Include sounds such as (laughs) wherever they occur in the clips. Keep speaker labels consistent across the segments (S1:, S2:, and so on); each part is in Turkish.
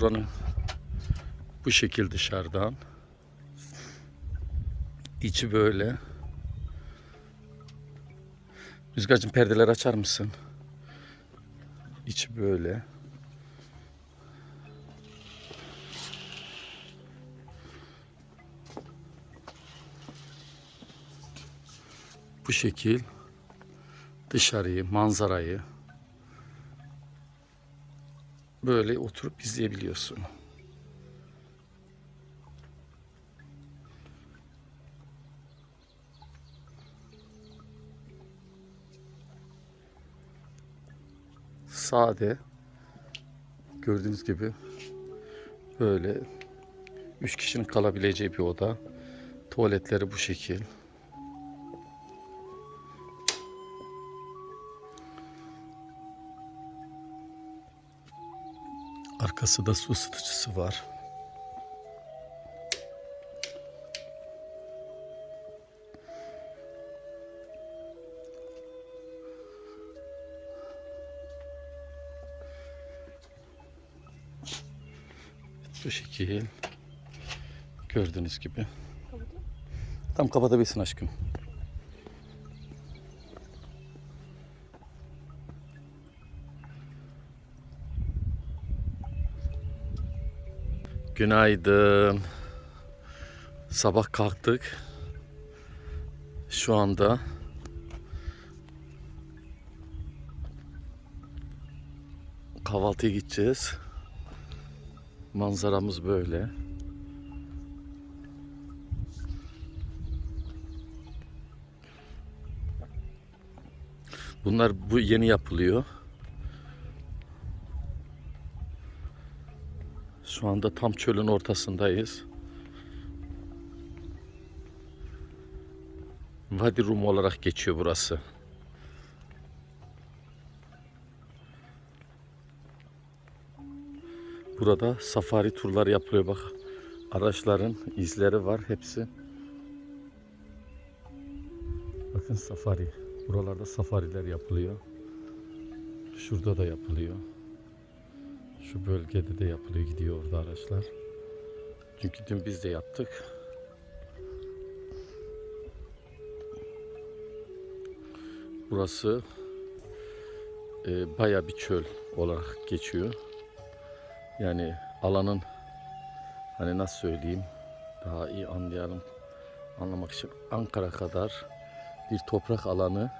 S1: buranın bu şekil dışarıdan. İçi böyle. Rüzgar'cığım perdeleri açar mısın? İçi böyle. Bu şekil dışarıyı, manzarayı böyle oturup izleyebiliyorsun. Sade gördüğünüz gibi böyle üç kişinin kalabileceği bir oda. Tuvaletleri bu şekil. Arkası da su ısıtıcısı var. Bu şekil. Gördüğünüz gibi. Tam kapatabilirsin aşkım. Günaydın. Sabah kalktık. Şu anda kahvaltıya gideceğiz. Manzaramız böyle. Bunlar bu yeni yapılıyor. Şu anda tam çölün ortasındayız. Vadi Rum olarak geçiyor burası. Burada safari turları yapılıyor bak. Araçların izleri var hepsi. Bakın safari. Buralarda safariler yapılıyor. Şurada da yapılıyor. Şu bölgede de yapılıyor gidiyor orada araçlar. Çünkü dün biz de yaptık. Burası e, baya bir çöl olarak geçiyor. Yani alanın hani nasıl söyleyeyim daha iyi anlayalım anlamak için Ankara kadar bir toprak alanı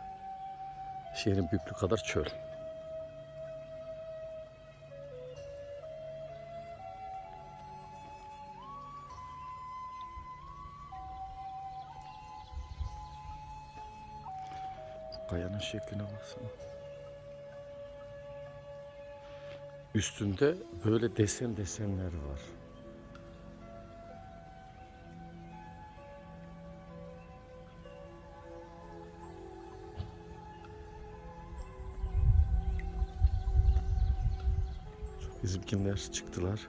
S1: şehrin büyüklüğü kadar çöl. Şekline baksana. Üstünde böyle desen desenler var. Bizimkiler çıktılar.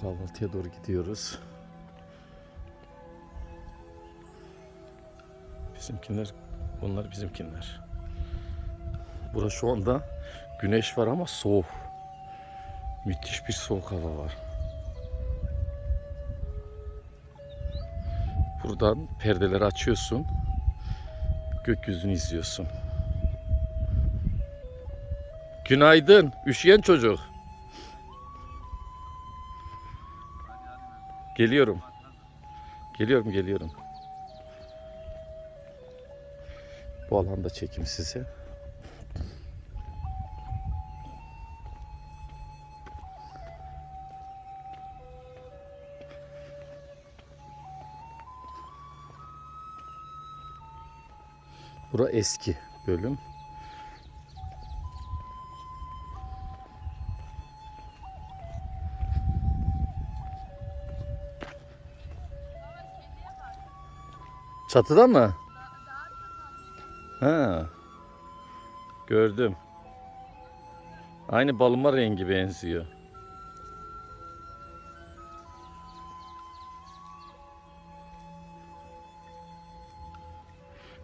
S1: Kahvaltıya doğru gidiyoruz. Bizimkiler, bunlar bizimkiler. Burası şu anda güneş var ama soğuk. Müthiş bir soğuk hava var. Buradan perdeleri açıyorsun. Gökyüzünü izliyorsun. Günaydın, üşüyen çocuk. Geliyorum. Geliyorum, geliyorum. Bu alanda çekim size. Bura eski bölüm. Çatıda mı? Ha. Gördüm. Aynı balma rengi benziyor.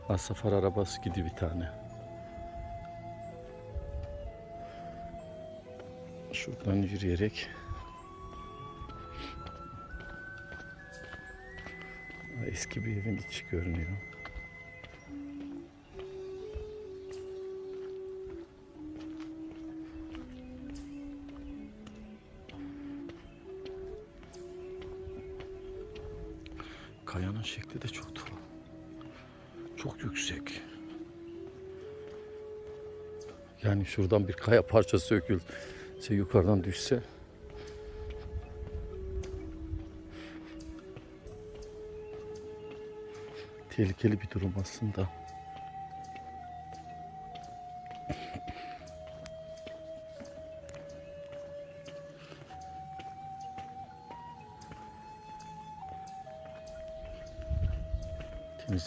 S1: Ha, safar arabası gidiyor bir tane. Şuradan yürüyerek eski bir evin içi görünüyor. Kayanın şekli de çok tuhaf. Çok yüksek. Yani şuradan bir kaya parçası sökülse yukarıdan düşse tehlikeli bir durum aslında.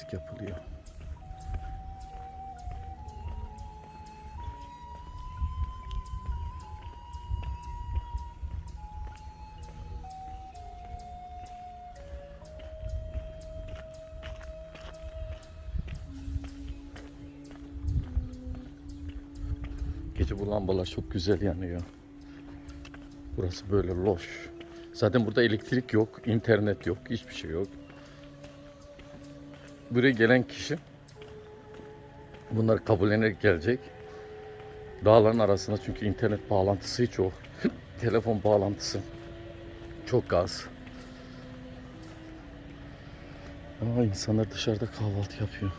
S1: Temizlik yapılıyor. Gece bu lambalar çok güzel yanıyor. Burası böyle loş. Zaten burada elektrik yok, internet yok, hiçbir şey yok. Buraya gelen kişi bunlar kabullenerek gelecek. Dağların arasında çünkü internet bağlantısı hiç yok. (laughs) Telefon bağlantısı çok az. Ama insanlar dışarıda kahvaltı yapıyor.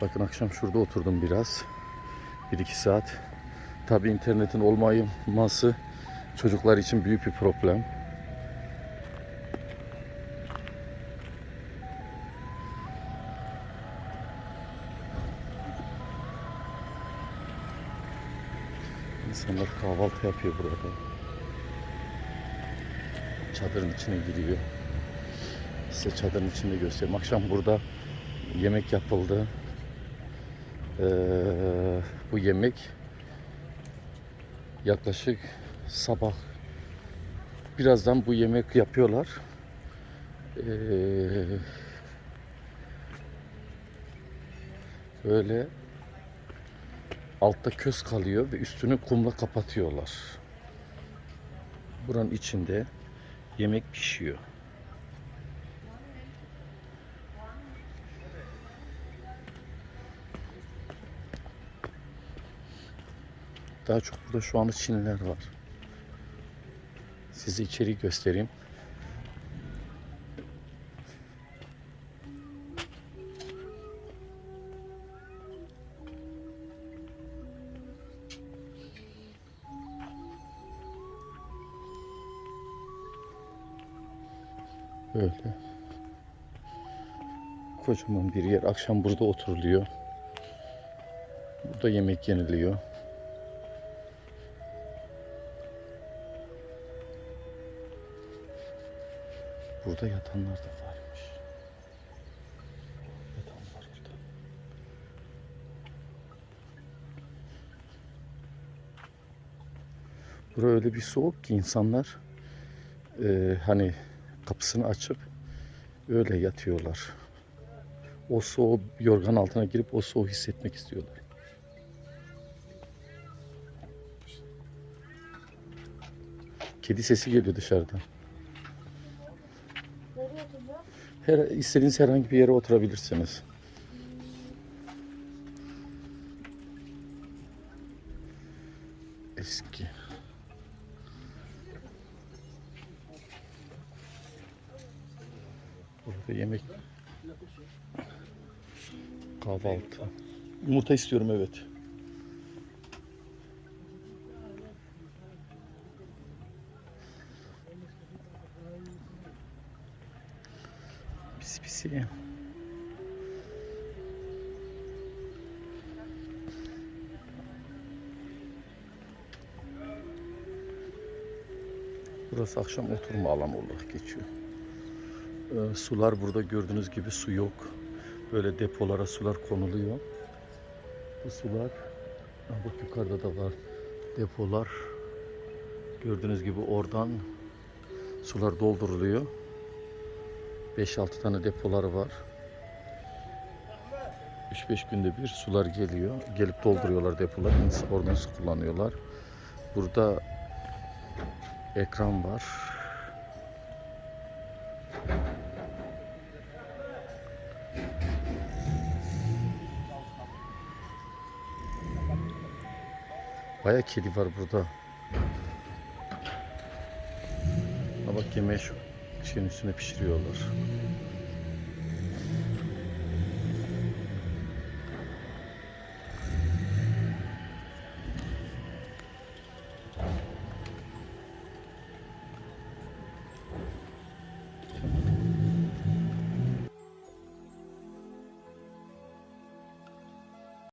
S1: Bakın akşam şurada oturdum biraz. 1-2 saat. Tabi internetin olmaması çocuklar için büyük bir problem. İnsanlar kahvaltı yapıyor burada. Çadırın içine giriyor. Size çadırın içinde göstereyim. Akşam burada yemek yapıldı. Ee, bu yemek yaklaşık sabah birazdan bu yemek yapıyorlar. Ee, böyle altta köz kalıyor ve üstünü kumla kapatıyorlar. Buranın içinde yemek pişiyor. Daha çok burada şu anda Çinliler var. Size içeri göstereyim. Böyle. Kocaman bir yer. Akşam burada oturuluyor. Burada yemek yeniliyor. Burada yatanlar da varmış. Yatan var burada. Bura öyle bir soğuk ki insanlar e, hani kapısını açıp öyle yatıyorlar. O soğuk yorgan altına girip o soğuğu hissetmek istiyorlar. Kedi sesi geliyor dışarıdan. Her, istediğiniz herhangi bir yere oturabilirsiniz. Eski. Burada yemek. Kahvaltı. Yumurta istiyorum evet. Pis pisi. Burası akşam oturma alanı olarak geçiyor. Ee, sular burada gördüğünüz gibi su yok. Böyle depolara sular konuluyor. Bu sular, bak yukarıda da var depolar. Gördüğünüz gibi oradan sular dolduruluyor. 5-6 tane depoları var. 3-5 günde bir sular geliyor. Gelip dolduruyorlar depoları. Oradan su kullanıyorlar. Burada ekran var. Baya kedi var burada. Ha bak yemeği şu şeyin üstüne pişiriyorlar.